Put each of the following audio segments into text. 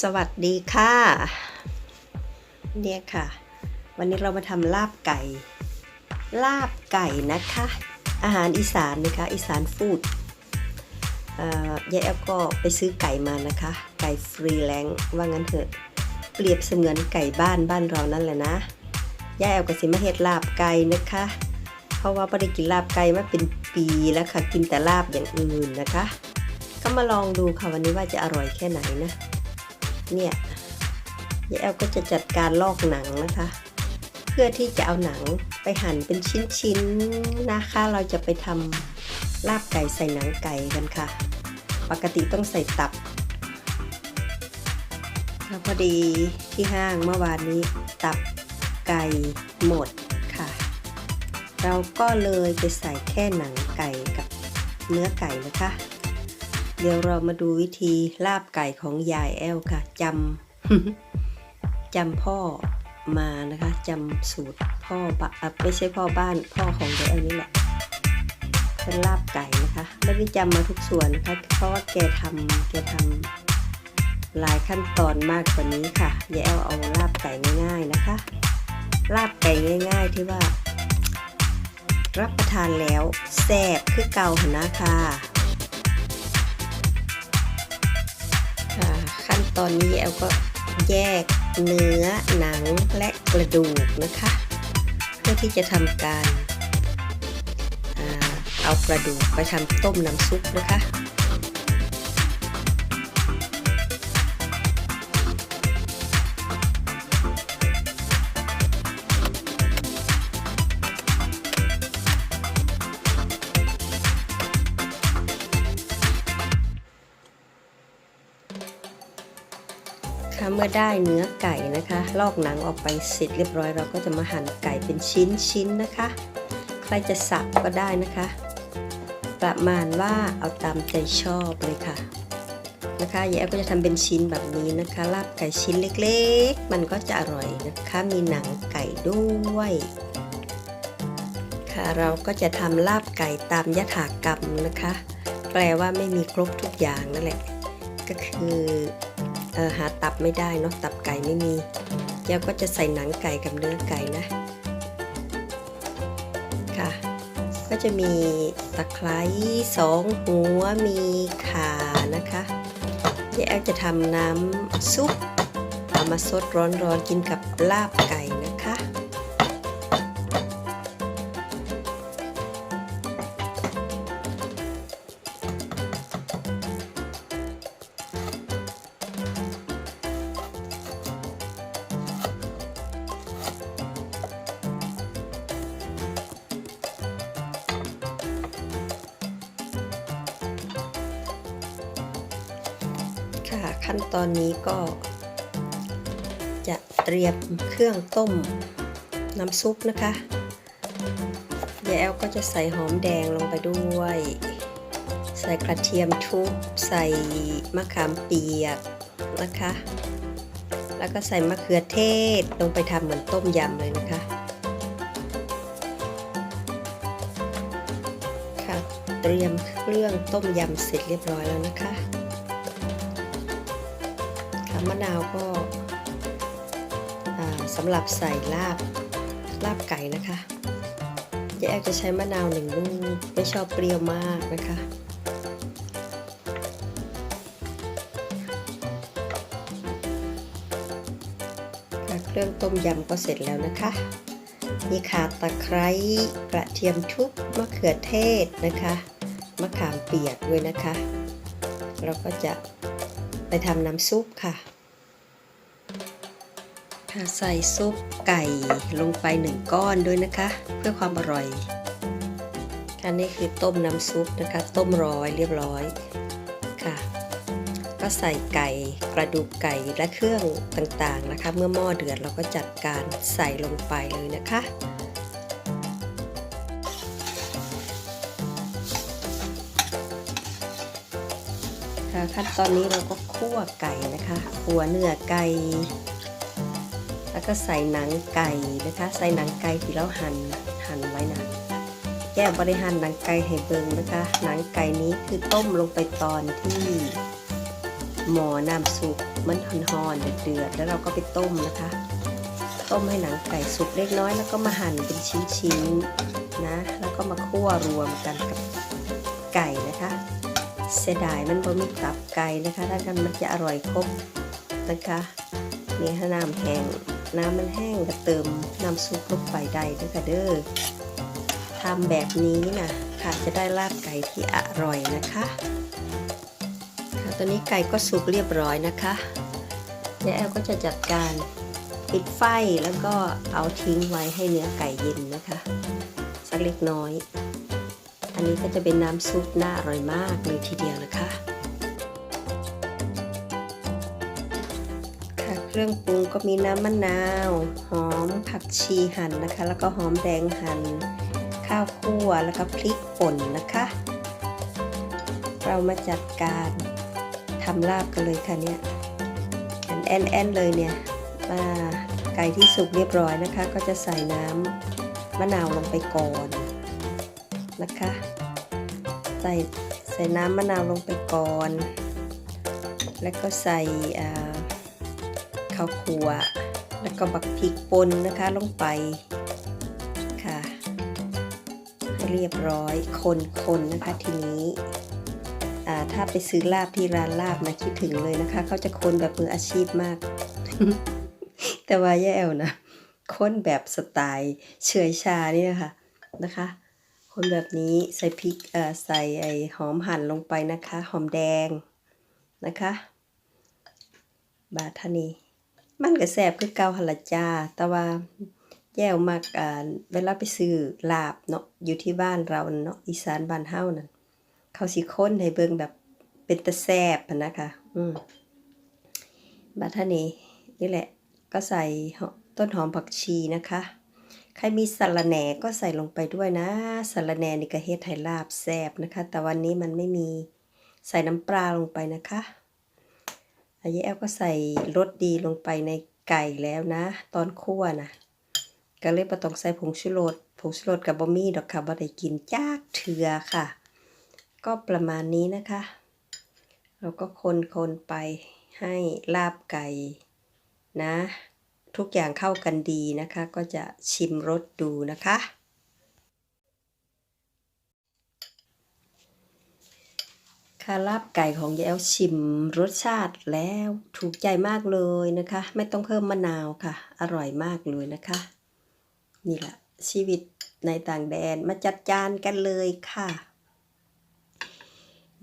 สวัสดีค่ะ เนี่ยค่ะ วันนี้เรามาทำลาบไก่ ลาบไก่นะคะ อาหารอีสานนะคะ อีสานฟู้ดยายแอลก็ไปซื้อไก่มานะคะ ไก่ฟรีแลนซ์ว่างั้นเถอะ เปรียบเสมือนไก่บ้านบ้านเรานั่นแหละนะ ยายแอลก็สิมาเฮ็ดลาบไก่นะคะ เพราะว่าไม่ได้กินลาบไก่มาเป็นปีแล้วค่ะ กินแต่ลาบอย่างอื่นนะคะ ก็มาลองดูค่ะวันนี้ว่าจะอร่อยแค่ไหนนะ เนี่ยยายแอลก็จะจัดการลอกหนังนะคะ เพื่อที่จะเอาหนังไปหั่นเป็นชิ้นๆนะคะ เราจะไปทำลาบไก่ใส่หนังไก่กันค่ะ ปกติต้องใส่ตับแล้วพอดีที่ห้างเมื่อวานนี้ตับไก่หมดค่ะ เราก็เลยไปใส่แค่หนังไก่กับเนื้อไก่นะคะ เดี๋ยวเรามาดูวิธีลาบไก่ของยายแอลค่ะจำจำพ่อมานะคะจำสูตรพ่อปะอะไม่ใช่พ่อบ้านพ่อของยายแอลนี่แหละเป็นลาบไก่นะคะไม่ได้จำมาทุกส่วนนะคะเพราะว่าแกทำแกทำหลายขั้นตอนมากกว่านี้ค่ะยายแอลเอาลาบไก่ง่ายๆนะคะ ลาบไก่ง่าย ๆ ที่ว่า รับประทานแล้วแซ่บคือเก่าหนนะคะค่ะ ตอนนี้แอลก็แยกเนื้อหนังและกระดูกนะคะ เพื่อที่จะทำการเอากระดูกไปทำต้มน้ำซุปนะคะ มื่อได้เนื้อไก่นะคะ ลอกหนังออกไปเสร็จเรียบร้อยเราก็จะมาหั่นไก่เป็นชิ้นชิ้นๆนะคะ ใครจะสับก็ได้นะคะ ประมาณว่าเอาตามใจชอบเลยค่ะนะคะยายแอฟก็จะทำเป็นชิ้นแบบนี้นะคะลาบไก่ชิ้นเล็กๆ มันก็จะอร่อยนะคะ มีหนังไก่ด้วย ค่ะเราก็จะทำลาบไก่ตามยถากรรมนะคะ แปลว่าไม่มีครบทุกอย่างนั่นแหละ ก็คือ หาตับไม่ได้เนาะตับไก่ไม่มีเดี๋ยวก็จะใส่หนังไก่กับเนื้อไก่นะ ค่ะ ก็จะมีตะไคร้สองหัวมีข่านะคะเดี๋ยวแอลจะทำน้ำซุปเอามาซดร้อนๆกินกับลาบไก่ ค่ะ ขั้นตอนนี้ก็ จะเตรียมเครื่องต้มน้ำซุปนะคะยายแอลก็จะใส่หอมแดงลงไปด้วย ใส่กระเทียมทุบใส่มะขามเปียกนะคะ แล้วก็ใส่มะเขือเทศลงไปทำเหมือนต้มยำเลยนะคะค่ะเตรียมเครื่องต้มยำเสร็จเรียบร้อยแล้วนะคะ มะนาวก็สำหรับใส่ลาบลาบไก่นะคะยายแอลจะใช้มะนาวหนึ่งลูกไม่ชอบเปรี้ยวมากนะคะค่ะเครื่องต้มยำก็เสร็จแล้วนะคะ มีข่าตะไคร้กระเทียมทุบมะเขือเทศนะคะ มะขามเปียกด้วยนะคะ เราก็จะ ไปทำน้ำซุปค่ะค่ะใส่ซุปไก่ลงไปหนึ่งก้อนด้วยนะคะ เพื่อความอร่อยค่ะนี่คือต้มน้ำซุปนะคะ ต้มร้อยเรียบร้อยค่ะ ก็ใส่ไก่กระดูกไก่และเครื่องต่างๆนะคะ เมื่อหม้อเดือดเราก็จัดการใส่ลงไปเลยนะคะ ค่ะขั้นตอนนี้เราก็คั่วไก่นะคะคั่วเนื้อไก่ แล้วก็ใส่หนังไก่นะคะ ใส่หนังไก่ที่เราหั่นหั่นไว้นะแก้บริหารหนังไก่ให้เบิงนะคะ หนังไก่นี้คือต้มลงไปตอนที่หมอน้ำซุปมันหอนๆเดือดๆแล้วเราก็ไปต้มนะคะ ต้มให้หนังไก่สุกเล็กน้อยแล้วก็มาหั่นเป็นชิ้นๆนะ แล้วก็มาคั่วรวมกันกับไก่นะคะ เสียดายมันบ่มีตับไก่นะคะถ้ากันมันจะอร่อยครบนะคะนี่ถ้าน้ำแห้งน้ำมันแห้งก็เติมน้ำซุปลงไปได้ด้วยค่ะเด้อทำแบบนี้นะค่ะจะได้ลาบไก่ที่อร่อยนะคะค่ะตอนนี้ไก่ก็สุกเรียบร้อยนะคะเดี๋ยวแอลก็จะจัดการปิดไฟแล้วก็เอาทิ้งไว้ให้เนื้อไก่เย็นนะคะ สักเล็กน้อย อันนี้ก็จะเป็นน้ำซุปน่าอร่อยมากเลยทีเดียวนะคะค่ะเครื่องปรุงก็มีน้ำมะนาว หอมผักชีหั่นนะคะ แล้วก็หอมแดงหั่นข้าวคั่วแล้วก็พริกป่นนะคะ เรามาจัดการทำลาบกันเลยค่ะเนี่ยแอนแอนแอนเลยเนี่ยมาไก่ที่สุกเรียบร้อยนะคะ ก็จะใส่น้ำมะนาวลงไปก่อน นะคะ ใส่ใส่น้ำมะนาวลงไปก่อน แล้วก็ใส่ข้าวคั่วแล้วก็บักพริกป่นนะคะลงไปค่ะให้เรียบร้อยคนๆนนะคะทีนี้ถ้าไปซื้อลาบที่ร้านลาบนะคิดถึงเลยนะคะ เขาจะคนแบบมืออาชีพมาก แต่ว่าแย่วนะคนแบบสไตล์เฉยชานี่นะคะนะคะ คนแบบนี้ใส่พริกเอ่อใส่ไอหอมหั่นลงไปนะคะ หอมแดงนะคะ บาทานีมันก็แสบคือเกาหัละจ้า แต่ว่าแย่วมากอ่าเวลาไปซื้อลาบเนาะอยู่ที่บ้านเราเนาะอีสานบ้านเฮานั่นเขาสิค้นให้เบิ่งแบบเป็นตะแซบนะคะ อืมบาทานีนี่แหละก็ใส่ต้นหอมผักชีนะคะ ใครมีสาระแหน่ก็ใส่ลงไปด้วยนะสาระแหน่นี่ก็เฮ็ดให้ลาบแซ่บนะคะ แต่วันนี้มันไม่มีใส่น้ำปลาลงไปนะคะอายแอลก็ใส่รสดีลงไปในไก่แล้วนะ ตอนคั่วนะก็เลยประต้องใส่ผงชูรสผงชูรสกับบะหมี่ดอกค่ะบ่ได้กินจากเถือค่ะ ก็ประมาณนี้นะคะ เราก็คนๆไปให้ลาบไก่นะ ทุกอย่างเข้ากันดีนะคะ ก็จะชิมรสดูนะคะ คาลาบไก่ของยายแอลชิมรสชาติแล้วถูกใจมากเลยนะคะ ไม่ต้องเพิ่มมะนาวค่ะ อร่อยมากเลยนะคะ นี่แหละชีวิตในต่างแดนมาจัดจานกันเลยค่ะ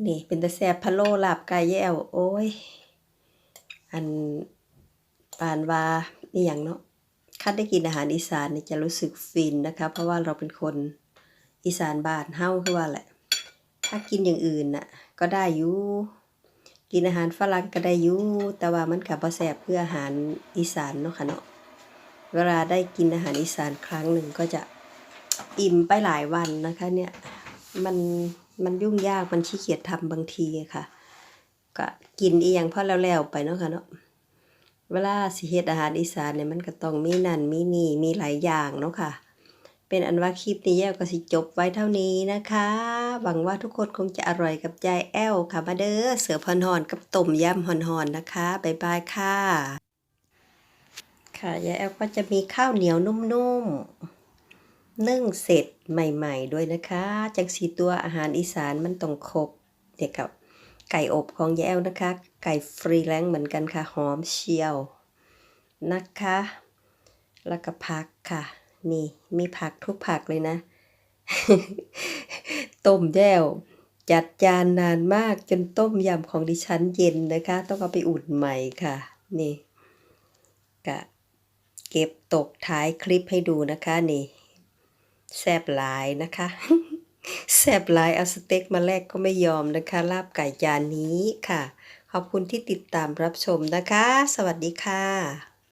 นี่เป็นตะแซบพะโลลาบไก่ยายแอลโอ้ย อันปานว่า นี่อย่างเนาะคัดได้กินอาหารอีสานนี่จะรู้สึกฟินนะคะ เพราะว่าเราเป็นคนอีสานบ้านเฮ้าคือว่าแหละ ถ้ากินอย่างอื่นน่ะก็ได้อยู่กินอาหารฝรั่งก็ได้อยู่แต่ว่ามันกับบ่แซ่บเพื่ออาหารอีสานเนาะค่ะเนาะเวลาได้กินอาหารอีสานครั้งหนึ่งก็จะอิ่มไปหลายวันนะคะเนี่ยมันมันยุ่งยากมันขี้เกียจทำบางทีค่ะ ก็กินอีหยังพอแล้วๆไปเนาะค่ะเนาะ เวลาสิเฮ็ดอาหารอีสานเนี่ยมันก็ต้องมีนั่นมีนี่มีหลายอย่างเนาะค่ะ เป็นอันว่าคลิปนี้แย้วก็สิจบไว้เท่านี้นะคะ หวังว่าทุกคนคงจะอร่อยกับใจแอลค่ะ มาเด้อเสือพอนหอนกับต้มยำหอนๆนนะคะบ๊ายบายค่ะ ค่ะยายแอลก็จะมีข้าวเหนียวนุ่มๆนึ่งเสร็จใหม่ ๆ ด้วยนะคะ จังสีตัวอาหารอีสานมันต้องครบเด็กกับ ไก่อบของยายแอลนะคะ ไก่ฟรีแลงเหมือนกันค่ะ หอมเชียวนะคะ แล้วก็ผักค่ะ นี่มีผักทุกผักเลยนะ ต้มแย้วจัดจานนานมากจนต้มยำของดิฉันเย็นนะคะ ต้องเอาไปอุ่นใหม่ค่ะ นี่กะเก็บตกท้ายคลิปให้ดูนะคะนี่ แซบหลายนะคะ แซบหลายเอาสเต็กมาแลกก็ไม่ยอมนะคะ ลาบไก่จานนี้ค่ะ ขอบคุณที่ติดตามรับชมนะคะ สวัสดีค่ะ